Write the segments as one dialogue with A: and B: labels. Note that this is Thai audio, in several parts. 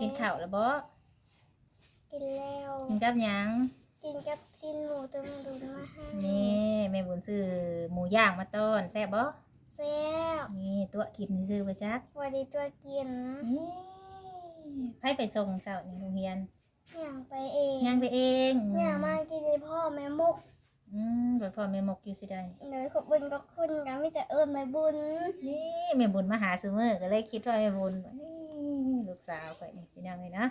A: กินข้าวแล้วบ่
B: กินแล้ว
A: กินกับหยัง
B: กินกับชิ้นหมูตัวมันดูดมาให้
A: นี่แม่บุญซื้อหมูย่างมาต้อนแซ่บบ่
B: แซ่บ
A: นี่ตัวกินซื้อบ่จัก
B: วันดีตัวกิน
A: นี่ไผไปส่งเจ้าในโรงเรียน
B: อย่างไปเอง
A: ย่างไปเอง
B: อย่างมากินในพ่อแม่มุก
A: อืมเดี๋ยวพ่อแม่หมกอยู่สิได้
B: เลยขอบบุญก็คุณกันมีแต่เอิญไม่บุญ
A: นี่แม่บุญมาหาซื้อมื้อก็เลยคิดว่าแม่บุญนี่ ลูกสาวข่อยนี่พี่น้องเลยนะ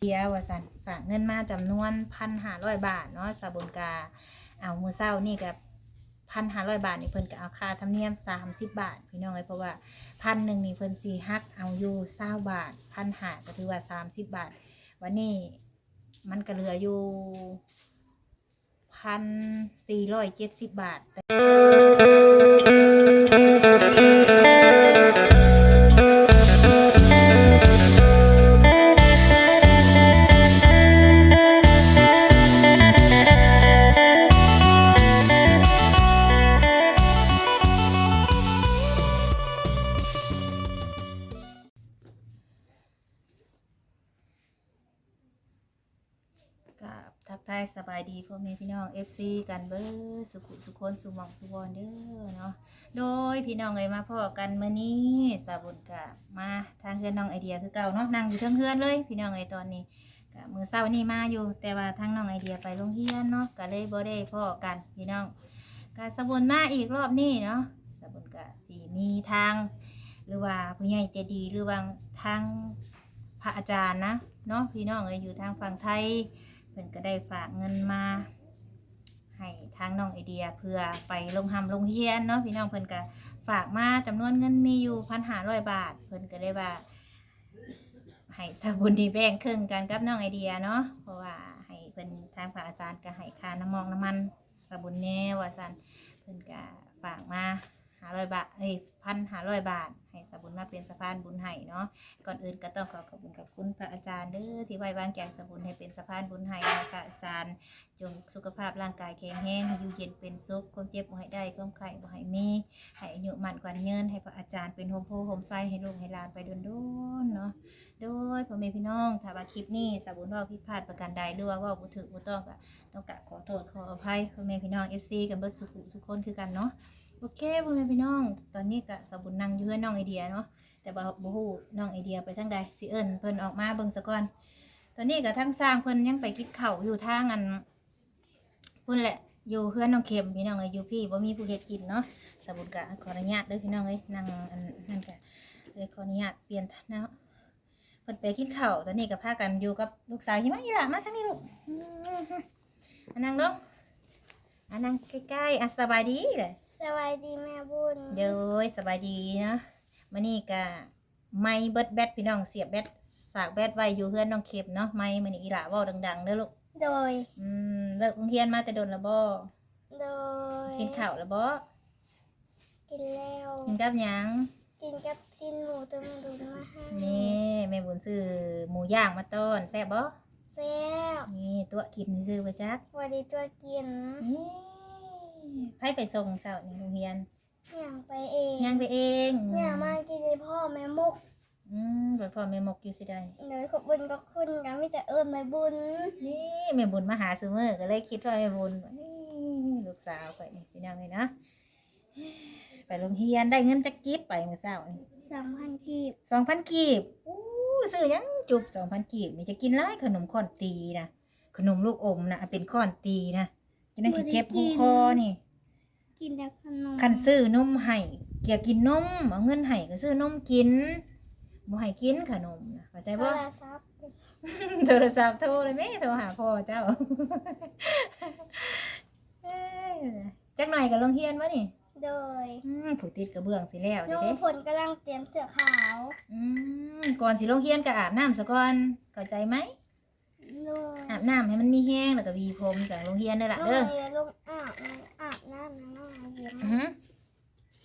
A: เดียวว่าซั่นฝากเงินมาจำนวน1,500บาทเนาะสาบุญกาเอามือเช้านี่ก็1,500บาทนี่เพิ่นก็เอาค่าธรรมเนียม30บบาท พี่น้องเอ้ยเพราะว่าพันหนึ่งนี่เพิ่นสิฮักเอาอยู่20บาทพันห้าก็ถือว่า30บาท วันนี้มันก็เหลืออยู่พันสี่ร้อยเจ็ดสิบบาท ทักทายสบายดีพ่อแม่พี่น้อง FC กันเบอร์สุขุสุคนสุหมองสุวรเด้อเนาะโดยพี่น้องเอ้ยมาพ่อกันมื้อนี้สาบุญกะมาทางเพื่อนน้องไอเดียคือเก่าเนาะนั่งอยู่เทิงเพื่อนเลย พี่น้องเอ้ยตอนนี้กะมือเช้านี่มาอยู่ แต่ว่าทางน้องไอเดียไปโรงเรียนเนาะก็เลยบ่ได้พ่อกันพี่น้องกะสาบุญมาอีกรอบนี้เนาะสาบุญกะสิมีทาง หรือว่าผู้ใหญ่ใจดีหรือว่าทางพระอาจารย์นะเนาะพี่น้องเอ้ยอยู่ทางฝั่งไทย พิ่นก็ได้ฝากเงินมา ให้ทางน้องไอเดียเพื่อไปลงทำลงเฮียนเนาะพี่น้องเพิ่นก็ฝากมาจำนวนเงินมีอยู่พันหาร้อยบาท เพิ่นก็ได้ว่าให้สาบุญดีแบ่งครึ่งกันกับน้องไอเดียเนาะเพราะว่าให้เพิ่นทางพระอาจารย์ก็ให้ค่าน้ำมองน้ำมันสาบุญแน่ว่าซันเพิ่นก็ฝากมาหาร้อยบาทเอ้ยพันหาร้อยบาท ให้สาบุญมาเป็นสะพานบุญให้เนาะก่อนอื่นก็ต้องขอขอบคุณขอบคุณพระอาจารย์เด้อที่ไว้วางใจสมบุญให้เป็นสะพานบุญให้นะพระอาจารย์ จงสุขภาพร่างกายแข็งแรงให้อยู่เย็นเป็นสุขความเจ็บบ่ให้ได้ความไข้บ่ให้มีให้อายุมันกว่าเยินให้พระอาจารย์เป็นโฮมโพโฮมไซให้ลูกให้หลานไปโดนๆเนาะโดยพ่อแม่พี่น้องถ้าว่าคลิปนี้สาบุญเว่าผิพาดประการใดหรือว่าว่าบ่ถูกบ่ต้องก็ต้องกราบขอโทษขออภัยพ่อแม่พี่น้อง FC กันเบิดสุขสุขคนคือกันเนาะ เคพ่อแม่พี่น้อง ตอนนี้ก็สาบุญนั่งอยู่เฮือนน้องไอเดียเนาะ แต่บ่บ่ฮู้น้องไอเดียไปทางใดสิเอิ้นเพิ่นออกมาเบิ่งซะก่อน ตอนนี้ก็ทั้งสร้างเพิ่นยังไปกินข้าวอยู่ทางอันพุ่นแหละ อยู่เพื่อนน้องเข็มพี่น้องเอ้ยอยู่พี่บ่มีผู้เฮ็ดกินเนาะสบุญกะขออนุญาตเด้อพี่น้องเอ้ยนั่งอันนั่นกะเลยขออนุญาตเปลี่ยนเนาะเพิ่นไปกินข้าวตอนนี้ก็พากันอยู่กับลูกสาวหิมะอีหล่ะมาทางนี้ลูกอันนั่งลงอันนั่งใกล้ๆอะสบายดีเลย
B: สวัสดีแม่บุญ
A: เดี๋ยวสบายดีเนาะมื้อนี้ก็ไม่เบิดแบตพี่น้องเสียบแบตสากแบตไว้อยู่เฮือนน้องเข็มเนาะไม่มื้อนี้อีหล่าเว้าดังๆเด้อลูก
B: โดย
A: อืมเลิกโรงเรียนมาแต่โดนแล้วบ่
B: โดย
A: กินข้าวแล้วบ่
B: กินแล้ว
A: กินกับหยัง
B: กินกับชิ้นหมูตัวมันดูดมาให้
A: นี่แม่บุญซื้อหมูย่างมาต้อนแซ่บบ่
B: แซ่บ
A: นี่ตัวกินซื้อบ่จัก
B: วันดีตัวกิน
A: นี่ ไผไปส่งเช้าในโรงเรียน
B: อย่างไปเอง
A: ย่างไปเอง
B: อย่างมากินในพ่อแม่มุก
A: อืมเดี๋ยวพ่อแม่หมกอยู่สิได้
B: เลยขอบบุญก็คุณกันมีแต่เอิญไม่บุญ
A: นี่แม่บุญมาหาซื้อมื้อก็เลยคิดว่าแม่บุญนี่ลูกสาวข่อยนี่พี่น้องเลยนะ ไปโรงเรียนได้เงินจักกิ๊บไปเมื่อเช้านี่
B: สามพันกีบ
A: สองพันกีบอู้ซื้อหยังจุบสองพันกีบนี่จะกินไรขนมข้อนตีนะขนมลูกอมนะเป็นข้อนตีนะจะได้สิเจ็บหูคอนี่
B: กินแต่ขนม
A: คันซื้อนมให้เกี่ยวกินนมเอาเงินให้ก็ซื้อนมกินบ่ให้กินขนมนะเข้าใจ
B: โท
A: บ่
B: รศัพท์
A: โทรศัพท์โทรเลยแม่โทรหาพ่อเจ้าเอ้ยจักหน่อยก็ลงเฮียนวะนี่
B: โดย
A: อืมผูกติดกระเบื้องสิแล้ว
B: น้
A: เด้
B: อง
A: เด้
B: ผลกำลังเตรียมเสื้อขาว
A: อืมก่อนสิลงเฮียนก็อาบน้ำซะก่อนเข้าใจไหม
B: โดย
A: อาบน้ำให้มันมีแห้งแล้วก็หวีผมจากโรงเรียนได้อละ
B: น้อง
A: เด้อ
B: เรียนลงอาบน้ำอาบน้ำนะน้ องเรียน
A: อือหือ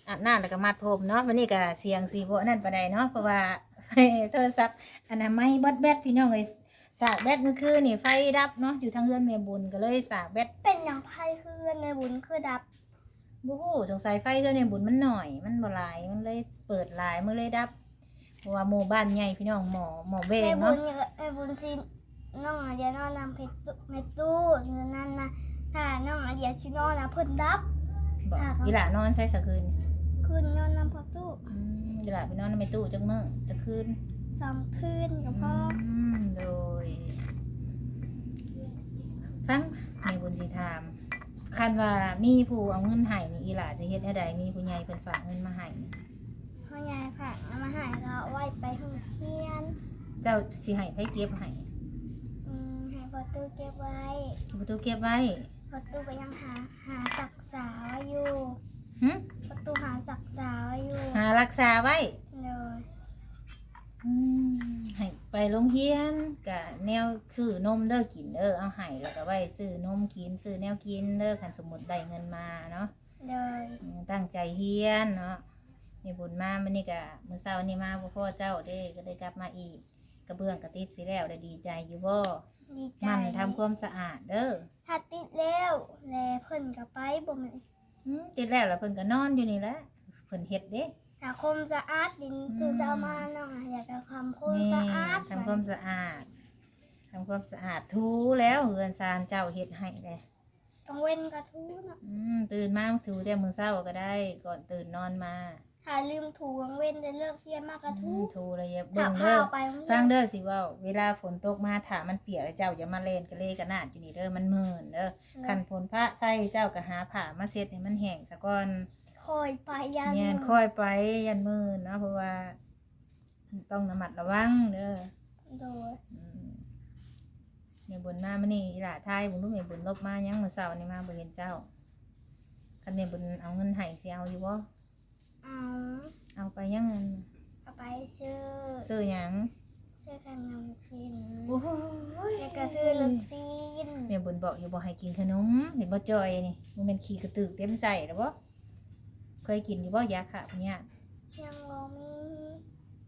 A: อาบน้ำแล้วก็มัดผมเนาะวันนี้ก็เสียงสีโบนั่นปานใดเนาะเพราะว่า โทรศัพท์อันนั้นไม่เบดแบตพี่น้องเลยสากแบตเมื่อคืนนี่ไฟดับเนาะอยู่ทางเรือนแม่บุญก็เลยสากแบต
B: เป็นอย่างไพ่เพื่อนในบุญคือดับ
A: บูฮูสงสัยไฟเรือนแม่บุญมันหน่อย มันบ่หลายมันเลยเปิดหลายมันเลยดับเพราะว่าหมู่บ้านใหญ่พี่น้องหมอหมอเบ
B: แม่
A: ง
B: บุ
A: เนาะ
B: ญอยากแม่บุญสิน้องอาเดียนอนนำเพชรตู้เมตู้อยู่นั่นนะถ้าน้องอาเดียสินอนนะเพิ่นรับ
A: บอก
B: ค่ะ
A: อีหลานอนใช้สักคืน
B: คืนนอนนำพอตู้
A: อืมอีหลาไปนอนในตู้จักมื้อจะคืน
B: สองคืนกับพ่อ
A: อืมโดย ฟังในบุญสิถามคันว่ามีผู้เอาเงินให้นี่อีหลาจะเฮ็ดให้ใดมีผู้ใหญ่เพิ่นฝากเงินมาให้นี่
B: พ่อยายค่ะเอามาใหายก็เอาไว้ไปห้องเรียน
A: เจ้าสิให้ไผเก็บให้
B: อืมให้พอตู้เก็บไว้
A: ประตูเก็บไว้
B: พอตู้ก็ยังหาหาศักษาไว้อยู่
A: หึ
B: พอตู้หาศักษาไว้อยู่
A: หารัก ษาไว้
B: เลย
A: อืมให้ไปโรงเรียนกะแนวซื้อนมเด้อกินเด้อเอาให้แล้วก็ไว้ซื้อนมกินซื้อแนวกินเด้อคันสมมุติได้เงินมาเนาะ
B: เลย
A: อืมตั้งใจเฮียนเนาะนี่บุญมามันนี่กะมื้อเช้านี่มาบ่พ่อเจ้าเด้ก็ได้กลับมาอีก กระเบื้องกระติดสิแล้วได้ดีใจอยู่บ่
B: ดีใจ
A: มันทำความสะอาดเด้อ
B: ถ้าติดแล้วแลเพิ่นก็ไปบ่แม่น
A: อืมติดแล้วแล้วเพิ่นก็นอนอยู่นี่แหละเพิ่นเฮ็ดเด้
B: ถ้าคมสะอาดดิน
A: อืม
B: คือจะเอามาน้องอยากจะทำคม
A: นี่
B: สะอาด
A: ทำความสะอาดทำความสะอาดทูแล้วเฮือนซานเจ้าเฮ็ดให้เลย
B: ต้องเว้นกระทู้เนาะ
A: อืมตื่นมาถูแต่มื้อเช้าก็ได้ ก่อนตื่นนอนมา
B: ถ้าลืมถูกเว้นได้เลิกเรียนมากกระ
A: อื
B: ทู้
A: มทูเลยอย่า
B: ถ้า
A: เบิ่ง
B: พา
A: เด้อ
B: ไปโรงเรี
A: ฟั
B: ย
A: ง
B: น
A: เด้อสิเว่าเวลาฝนตกมาถ้ามันเปียกแล้วเจ้าอย่ามาเล่นกะเลกะนาดอยู่นี่เด้อมันมืนเด้อคันฝนพระใส่เจ้าก็หาผ้ามาเช็ดให้มันแห้งซะก่อน
B: คอยไปยัน
A: เนี่ยค่อยไปยันมืนเนาะเพราะว่า ต้องระมัดระวังเด้อ
B: โดย
A: อืมเนี่ยบุญมามื้อนี้หล่าทายบุญลูกแม่บุญลบมายังมื้อเช้านี่มาบ่เห็นเจ้าคันแม่บุญเอาเงินให้สิเอาอยู่บ่
B: เอา
A: เอาไปยังเงิน
B: เอาไปซื้อ
A: ซื้อหยัง
B: ซื้อขนมกิน
A: โอ้ย
B: แล้วก็ซื้อลูกซีน
A: แม่บุญบอกอยู่บ่ให้กินขนมเห็นบ่จอยนี่มันเป็นขี้กระตือเต็มใส่แล้วบ่ เคยกินอยู่บ่ยาขะพะเนี่ย
B: ยังบ่มี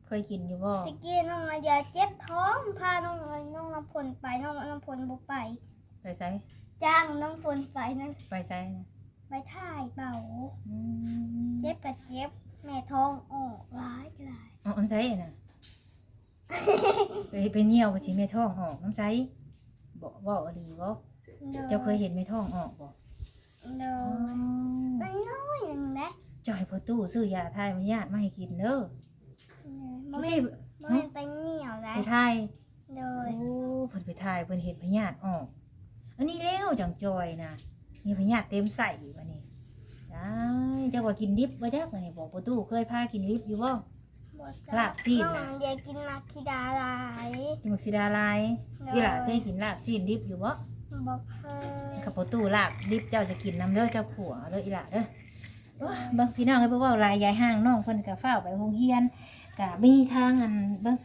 A: เคยกินอยู่บ่
B: ตะกี้น้องอาเดียเจ็บท้องพาน้องน้องน้ำพลไปน้องน้ำพลบ่ไป
A: ไปไส
B: จ้างน้องพลไปนั่น
A: ไปไสนะ
B: ไปถ่ายเบา
A: อืม
B: เจ็บกับเจ็บแม่ท้องออกร้ายก็ร้าย
A: อ๋อน้ำใสน่ะไปไปเหี่ยวก็สิแม่ท้องออกน้ำใสบ่เว้าอดีบ่เจ้าเคยเห็นแม่ท้องออกบ่
B: เด
A: อ๋อ
B: น้อยๆหนึ่งนะ
A: เจ้าให้พ่อตู้ซื้อยาทายมันญาติมาให้กินเด้อ
B: โม
A: บ่
B: เม
A: ใช่
B: นโมเมนไปเหนียวไร
A: ไปทาย
B: โด
A: โอ้
B: ย
A: เพิ่นไปทายเพิ่นเห็นพญาติออก อันนี้แล้วจังจอยนะมีพญาติเต็มใส่บัดนี้จ้าเจ้าว่ากินดิบบ่จักบัดนี้บอกประตูเคยพากินดิบอยู่บ่ลาบซีน
B: น้
A: น่ะ
B: องเดียกินมาคิดาหลาย
A: กินหมกสีดาลายอีหล่ะเคยกินลาบซีนดิบอยู่บ่
B: บอกเคย
A: กับประตูลาบดิบเจ้าจะกินน้ำเด้อเจ้าผัวเด้ออีหล่ะเด้อโอ้ย เบิ่งพี่น้องให้เบิ่งว่าลายยายห้างน้องเพิ่นก็ฟ้าไปโรงเรียนก็มีทางอันเบิ่ง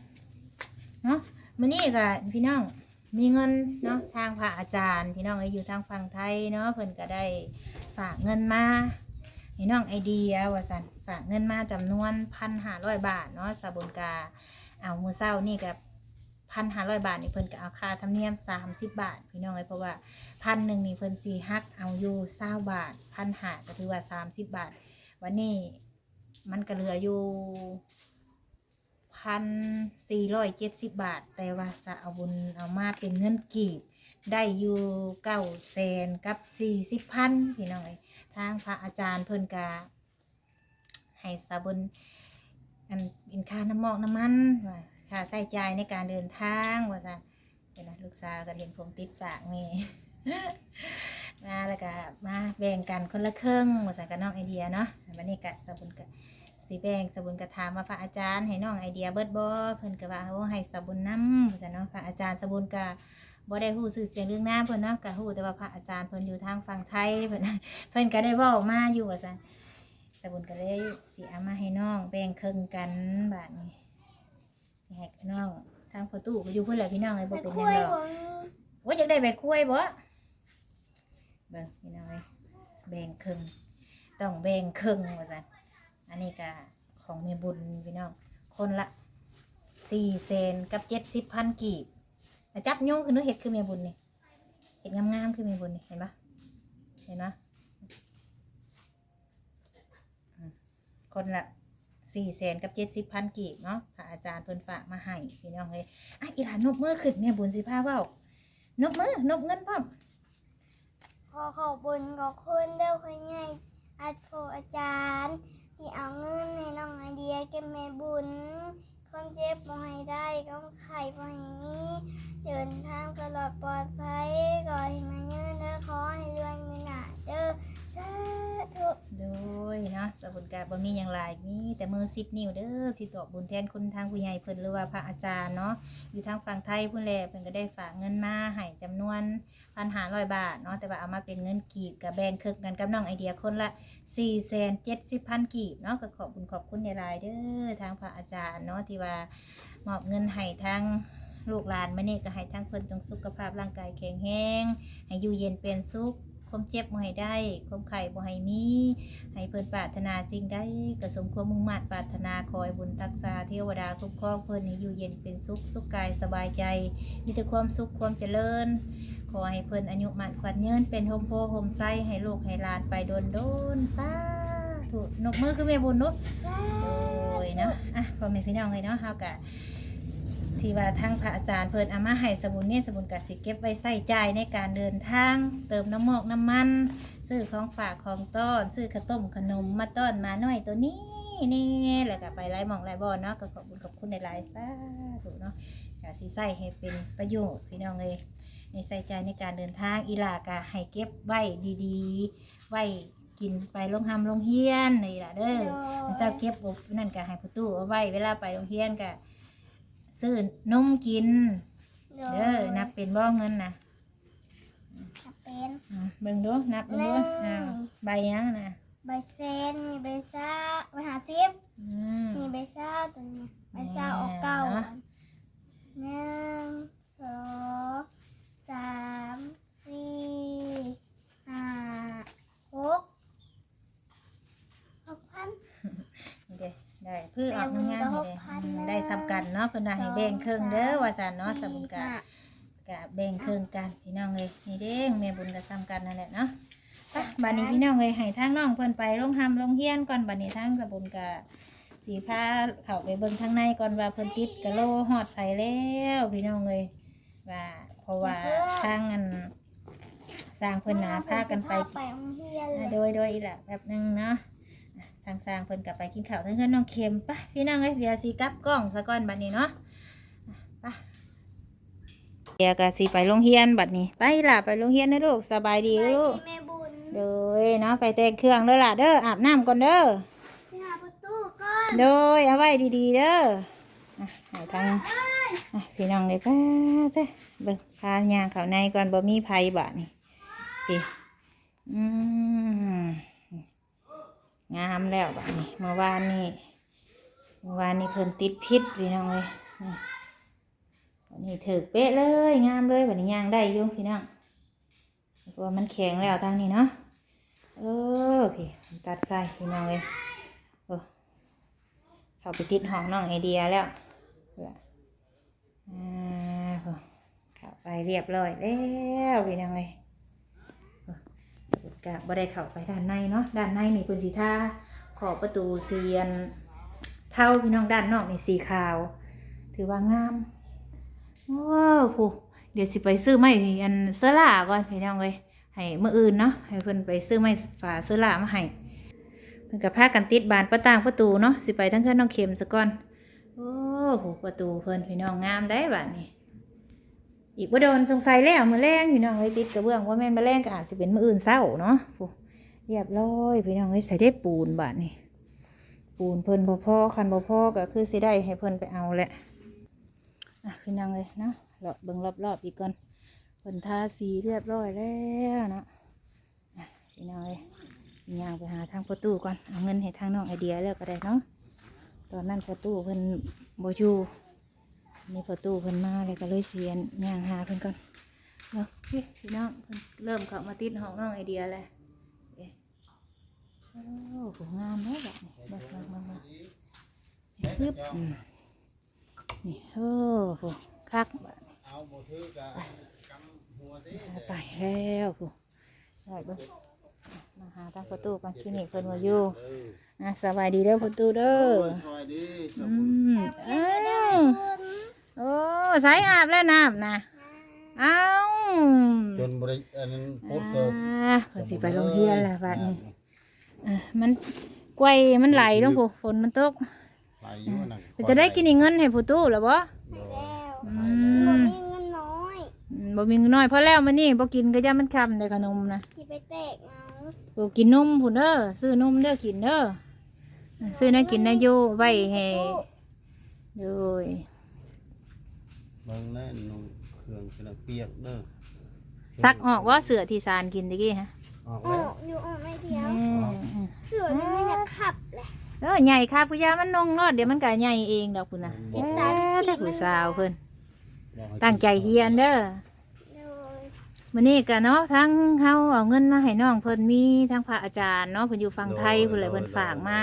A: เนาะมื้อนี้ก็พี่น้องมีเงินเนาะทางพระอาจารย์ พี่น้องเอ้ยอยู่ทางฝั่งไทยเนาะเพิ่นก็ได้ฝากเงินมาให้น้องไอเดียว่าซั่นฝากเงินมาจำนวน1,500บาทเนาะสาบุญกาเอามือเช้านี่ก็ 1,500บาทนี่เพิ่นก็เอาค่าธรรมเนียม30บบาท พี่น้องเอ้ยเพราะว่าพันหนึ่งนี่เพิ่นสี่ฮักเอาอยู่เศร้าบาทพันห้าก็ถือว่าสามสิบบาท วันนี้มันก็เหลืออยู่พันสี่ร้อยเจ็ดสิบบาท แต่ว่าสะเอาบุญเอามาเป็นเงินกีบ ได้อยู่เก้าแสนกับสี่สิบพันพี่น้องเอ้ยทางพระอาจารย์เพิ่นกาให้สาบุญอันเป็นค่าน้ำมอกน้ำมันว่า ค่าใช้จ่ายในการเดินทางว่าซะเห็นนะลูกสาวก็เห็นผมติดปากนี่ มาแล้วก็มาแบ่งกันคนละครึ่งมาใส่กับน้องไอเดียเนาะวันนี้กะสบุญกะสีแบ่งสบุญกะถามมาพระอาจารย์ให้น้องไอเดียเบิดบ่เพิ่นก็ว่าโอ้ให้สบุญนำว่าซั่นเนาะพระอาจารย์สบุญกะบ่ได้ฮู้ชื่อเสียงเรื่องหน้าเพิ่นเนาะก็ฮู้แต่ว่าพระอาจารย์เพิ่นอยู่ทางฝั่งไทยเพิ่นเพิ่นก็ได้เว้ามาอยู่ว่าซั่นสบุญก็เลยสิเอามาให้น้องแบ่งครึ่งกันบาดนี้ สิให้น้องทางประตูก็อยู่เพิ่นแหละพี่น้องเลยบ่
B: แต่
A: เป็นห
B: คุ
A: ยัง
B: ย
A: ดอก
B: บ่มี
A: ว่าอยากได้ใบกล้วยบ่เบิ่งพี่น้อยแบ่งครึ่งต้องแบ่งครึ่งว่าซั่นอันนี้ก็ของแม่บุญพี่น้องคนละสี่เซนกับเจ็ดสิบพันกีบแต่จับโยงคือเนื้อเห็ดคือแม่บุญนี่เห็ดงามๆคือแม่บุญนี่เห็นปะเห็นปะอืมคนละ สี่แสนกับเจ็ดสิบพันกีบเนาะพระอาจารย์เพิ่นฝากมาให้พี่น้องเลยอะอีหลานนบมือขึ้นแม่บุญสิพาเว้านบมือนบเงินพร้อม
B: ขอขอบคุญขอบคุณเด้อพ่อใหญ่อาโทอาจารย์ ที่เอาเงินให้น้องไอเดียเก็บแม่บุญความเจ็บบ่ให้ได้ความไข่บ่ให้มีเดินทางตลอดปลอดภัยก่อให้มาเงินเด้อขอให้รวยมีหนาเด้อ สาธุ
A: โดยเนาะสบุญกาบ่มีอย่างไรมีแต่มือสิบนิ้วเด้อที่ตอบบุญแทนคุณทางผู้ใหญ่เพิ่นหรือว่าพระอาจารย์เนาะอยู่ทางฝั่งไทยพุ่นแลเพิ่นก็ได้ฝากเงินมาให้จำนวนพันหาร้อยบาทเนาะแต่ว่าเอามาเป็นเงินกีบกับแบ่งครึ่งกันกับน้องไอเดียคนละสี่แสนเจ็ดสิบพันกีบเนาะก็ขอบคุณขอบคุณในรายเด้อทางพระอาจารย์เนาะที่ว่ามอบเงินให้ทางลูกหลานมาเนี่ยก็ให้ทางเพิ่นจงสุขภาพร่างกายแข็งแรงให้อยู่เย็นเป็นสุข ความเจ็บบ่ให้ได้ ความไข้บ่ให้มี ให้เพิ่นปรารถนาสิ่งใดก็สมความมุ่งมั่นปรารถนาขอให้บุญรักษาเทวดาคุ้มครองเพิ่นให้อยู่เย็นเป็นสุขสุขกายสบายใจ มีแต่ความสุขความเจริญ ขอให้เพิ่นอายุมั่นขวัญยืนเป็นโฮมโพโฮมไซให้ลูกให้หลานไปโดนโดนๆสาธุนกมือคือแม่บุญเนาะ
B: สา
A: โอ้ยเนาะอะพ่อแม่พี่น้องเลยเนาะเฮากะ ที่ว่าทั้งพระอาจารย์เพิ่นเอามาให้สมุนเนี่ยสมุนกสิเก็บไว้ใส่ใจายในการเดินทาง เติมน้ำมอกน้ำมัน ซื้อของฝากของต้อนซื้อข้าวต้มขนมมาต้อนมาหน่อยตัวนี้นี่แล้วก็ไปไล่หมองไล่บอนเนาะก็ขอบคุณขอบคุณในหลายๆสาธุเนาะกสิใส่ให้เป็นประโยชน์พี่น้องเลยในใส่ใจในการเดินทางอีหลากะให้เก็บไว้ดีๆ ไว้กินไปลงหำลงเฮียนนี่ล่ะเด้อ เจ้าเก็บอบนั่นก็ให้ประตูเอาไว้เวลาไปโรงเรียนก็ ซื้อนมกินเด้อนับเป็นบ่เงินนะ
B: เป็น
A: อะเบิ่งดูนับเบิ่งดู
B: หนึ่ง
A: อ้าวใบยังนะ
B: ใบเซนนี่ใบซ่าใบหาซิบ
A: อืม
B: นี่ใบซ่าตัวนี้ใบซ่าออกเก่า
A: เนาะ
B: หนึ่งสองสามสี่ห้าหกหกพัน
A: นี่เด้ ได้เพื่อออก
B: แม่บุญ
A: งาน
B: ก็
A: นี่
B: ห
A: เด้
B: กพัน
A: อืม
B: นะ
A: ได้สำกันเนาะเพิ่นว่าให้แบ่งครึ่งเด้อว่าซั่นเนาะสมุนกะ
B: ห้ากะ
A: แบ่งครึ่งกันพี่น้องเลยนี่เด้งแม่บุญก็ซ้ำกันนั่นแหละเนาะไปบัดนี้พี่น้องเลยให้ทางน้องเพิ่นไปโรงหำโรงเรียนก่อนบัดนี้ทางสมุนกะสีผ้าเข้าไปเบิ่งทางในก่อนว่าเพิ่นติดกะโลฮอดใส่แล้วพี่น้องเลยว่าเพราะว่าทางอันสร้างเพิ่นหนาพากันไป
B: ไปโรงเรียนเล
A: อะ
B: ย
A: โดยโดยอีกละแบบหนึงเนาะอะ ทางสร้างเพิ่นกลับไปกินข้าวทั้งเพื่อนน้องเข็มไปพี่น้องเอ้ยเดี๋ยวสีกลับกล้องซะก่อนบัดนี้เนาะอะไปเดี๋ยวก็สิไปโรงเรียนบัดนี้ ไปล่ะไปโรงเรียนนะลูกสบายดี
B: ไป
A: ลูก
B: แม่บุญ
A: โดยเนาะไปแต่งเครื่องเด้อล่ะเด้ออาบน้ำก่อนเด้อ
B: ไปหาประตูก่อน
A: โดยเอาไว้ดีๆเด้ออะให้ทางอะพี่น้องเลยป้าจ้ะเบิ่งพายางเขาในก่อนบ่มีภัยบาดนี่ปีอืม งามแล้วบานี้เมื่อวานนี่เมื่อวานนี่เพิ่นติดพิษพี่น้องเลยนี่วันนี้ถือเป๊ะเลยงามเลยบัดนี้ยางได้อยู่พี่น้องเพราะว่ามันแข็งแล้วทางนี้เนาะเออพี่ตัดใส่พี่น้องเลยเข้าไปติดห้องน้องไอเดียแล้วเพื่ออ่าเข้าไปเรียบร้อยแล้วเป็นยังไง กะบ่ได้เข้าไปด้านในเนาะด้านในนี่เป็นสีท่าขอบประตูเซียนเท่าพี่น้องด้านนอกนี่สีขาว ถือว่างามว้าวผู้เดี๋ยวสิไปซื้อไม้อันเสื้อลาก่อนพี่น้องเลยให้เมื่ออื่นเนาะให้เพิ่นไปซื้อไม้ฝาเสื้อลามาให้เพิ่นกับพากันติดบานประต่างประตูเนาะสิไปทั้งเครื่องน้องเข็มซะก่อนโอ้โหประตูเพิ่นพี่น้องงามได้บัดนี้ อีกบ่โดนสงสัยแล้วมือแรงพี่น้องเอ้ยติดกระเบื้องว่าแม่นมื้อแรงก็อาจสิเป็นมืออื่นเช้าเนาะเรียบร้อยพี่น้องเอ้ยใส่ได้ปูนบาดนี้ปูนเพิ่นบ่พ่อคันบ่พ่อก็คือสิได้ให้เพิ่นไปเอาแหละอะพี่น้องเอ้ยเนาะเลาะเบิ่งรอบๆอีกก่อนเพิ่นทาสีเรียบร้อยแล้วเนาะอะพี่น้องเอ้ยย่างไปหาทางประตูก่อนเอาเงินให้ทางน้องไอเดียแล้วก็ได้เนาะตอนนั้นประตูเพิ่นบ่อยู่ นี่ประตูเพิ่นมาเลยก็เลยเสียนย่างหาเพิ่นก่อนเนาะเฮ้ยพี่น้องเพิ่นเริ่มเข้ามาติดห้องน้องไอเดียแล้วเอ๊ะโอ้โหงามเนาะแบบนี้เบิ่งเบิ่งเบิ่งเบิ่งฮึบอืมนี่โอ้โหคักบัดนี้
C: เอาบ่ถือกะกำหัวติ
A: ไปแล้วโหได้เบิ่งมาหาทางประตูก่อนคลินิกเพิ่นว่าอยู่อะสบายดีเด้อประตูเด้อ
C: สวัสดีส
A: อื
C: มุน
A: มเอ้า โอ้สายอาบแล้วน้ำนะเอ้า
C: จนบริอันนั้นโพดเกิ
A: อ่าเพิ่นสิไปโรงเรียนแล้วบัดนี้อะมันกล้วยมันไหลลงผู้ฝนมันตก
C: ไหลอยู่นั่น
A: เพิ่นจะได้กินเงินให้ประตูแล้วบ่
B: แล้ว
A: อื
B: บ่
A: ม
B: มีเงินน้อย
A: อืมบ่มีเงินน้อยพอแล้วมื้อนี้บ่กินก็ย่ามันคำได้ขนมนะ
B: สิไปแตกเอา
A: บ่กินนมพุ่นเด้อซื้อนมเด้อกินเด้อซื้อนะกินนะอยู่ไว้ให้โดย
C: เบิ่งแน่นงเครื่องเป็นเปียกเด้อ
A: ซักออกว่าเสือที่ซานกินตะกี้ฮะ
C: ออก
B: อ
C: แล้
B: อ
C: ว
B: กอยู่ออกไม่เดียว
A: อืม
B: เสือนี่ไม่อยากขับเลย
A: เออใหญ่ครับพุยามันนงรอดเดี๋ยวมันก็ใหญ่เองดอกพุ่นน่ะ
B: สิบสามสิบ
A: แต่ผู้สาวเพิ่น
C: บอกให้
A: ตั้งใจเฮียนเด้อ
B: โดย
A: มื้อนี้ก็เนาะทั้งเฮาเอาเงินมาให้น้องเพิ่นมีทั้งพระอาจารย์เนาะเพิ่นอยู่ฝั่งไทยเพิ่นเลยเพิ่นฝากมา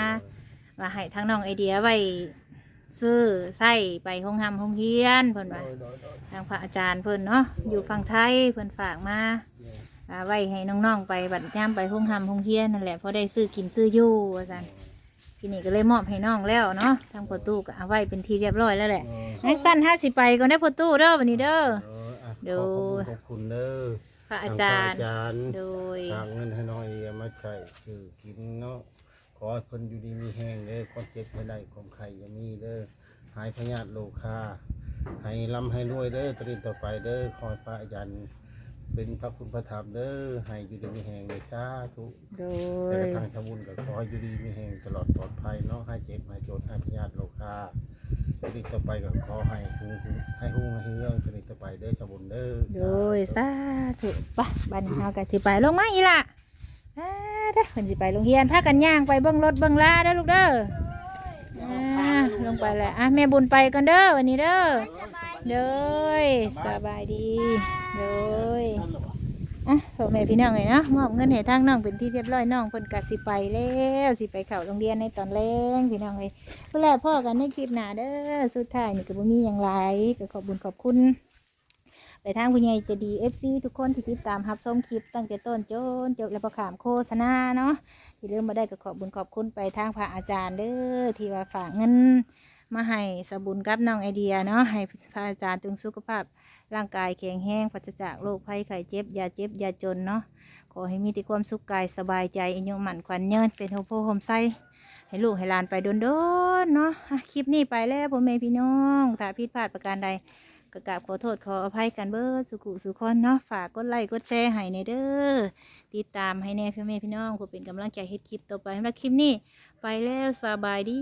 A: ว่าให้ทั้งน้องไอเดียไว้ ซื้อใส่ไปห้องทำห้องเฮียนเพิ่นว่า
C: โดยโดยโดย
A: ทางพระอาจารย์เพิ่นเนาะอยู่ฝั่งไทยเพิ่นฝากมาอ่าไว้ให้น้องๆไปบัดย่ามไปห้องทำห้องเฮียนนั่นแหละเพราะได้ซื้อกินซื้ออยู่ว่าซั่นทีนี้ก็เลยมอบให้น้องแล้วเนาะทางประตูก็เอาไว้เป็นที่เรียบร้อยแล้วแหละ
C: เออ
A: ให้สั้นห้าสิไปก่อนได้อประตูเด้อวันนี้เด้อ
C: เอออะ
A: ดู
C: ขอขอบคุณขอบคุณเด้อ
A: พระอาจารย์
C: ทงพะอาจารย์
A: โดย
C: ฝากเงินให้น้อยเอามาใช้คือกินเนาะ ขอให้เพิ่นอยู่ดีมีแห้งเด้อความเจ็บไม่ได้ความไข่อย่ามีเด้อหายพยาธิโลคาให้ร่ำให้รวยเด้อตรินต่อไปเด้อขอให้พระอาจารย์เป็นพระคุณพระธรรมเด้อให้อยู่ดีมีแห้งเลยสาธุ
A: โด
C: แต่
A: ย
C: กระทางทำบุญก็ขอให้อยู่ดีมีแห่งตลอดปลอดภัยเนาะให้เจ็บให้โจทย์ให้พยาธิโลคาชนิดต่อไปก็ขอให้หูให้หูให้เรื่องชนิดต่อไปเด้อชาวบุญเด้อ
A: โดยสาธุไปบัดนี้เฮาก็สิไปลงมาอีหล่ะ อ่าเด้อเพิ่นสิไปโรงเรียนพากันย่างไปเบิ่งรถเบิ่งลาเด้อลูกเด้ออ่าลงไปเลยอะแม่บุญไปกันเด้อวันนี้เด้อ
B: สบาย
A: เด้อสบายดีเด้ออะพ่อแม่พี่น้องเลยเนาะมอบเงินให้ทางน้องเป็นที่เรียบร้อยน้องเพิ่นก็สิไปแล้วสิไปเข้าโรงเรียนในตอนแรงพี่น้องเลยเพื่อแลพ่อกันในคลิปหน้าเด้อสุดท้ายนี่ก็บ่มีหยังหลายก็ขอบคุญขอบคุณไป ทางผู้ใหญ่จะดี FC ทุกคนที่ติดตามรับชมคลิปตั้งแต่ต้นจนจบและประขามโฆษณาเนาะที่เริ่มมาได้ก็ขอบคุญขอบคุณไปทางพระอาจารย์เด้อที่ว่าฝากเงินมาให้สบุญกับน้องไอเดียเนาะให้พระอาจารย์จงสุขภาพร่างกายแข็งแรงปราศจากโรคภัยไข้เจ็บอย่าเจ็บอย่าจนเนาะขอให้มีแต่ความสุขกายสบายใจอายุหมันขวัญเยินเป็นโฮโพโฮมไซให้ลูกให้หลานไปโดนๆเนาะอะคลิปนี้ไปแล้วพ่อแม่พี่น้องถ้าผิดพลาดประการใด ก็กราบขอโทษขออภัยกันเบอร์สุขุสุขคนเนาะฝากกดไลค์กดแชร์ให้ในเด้อติดตามให้แน่พี่แม่พี่น้องเพื่อเป็นกำลังใจให้คลิปต่อไปสำหรับคลิปนี้ ไปแล้วสบายดี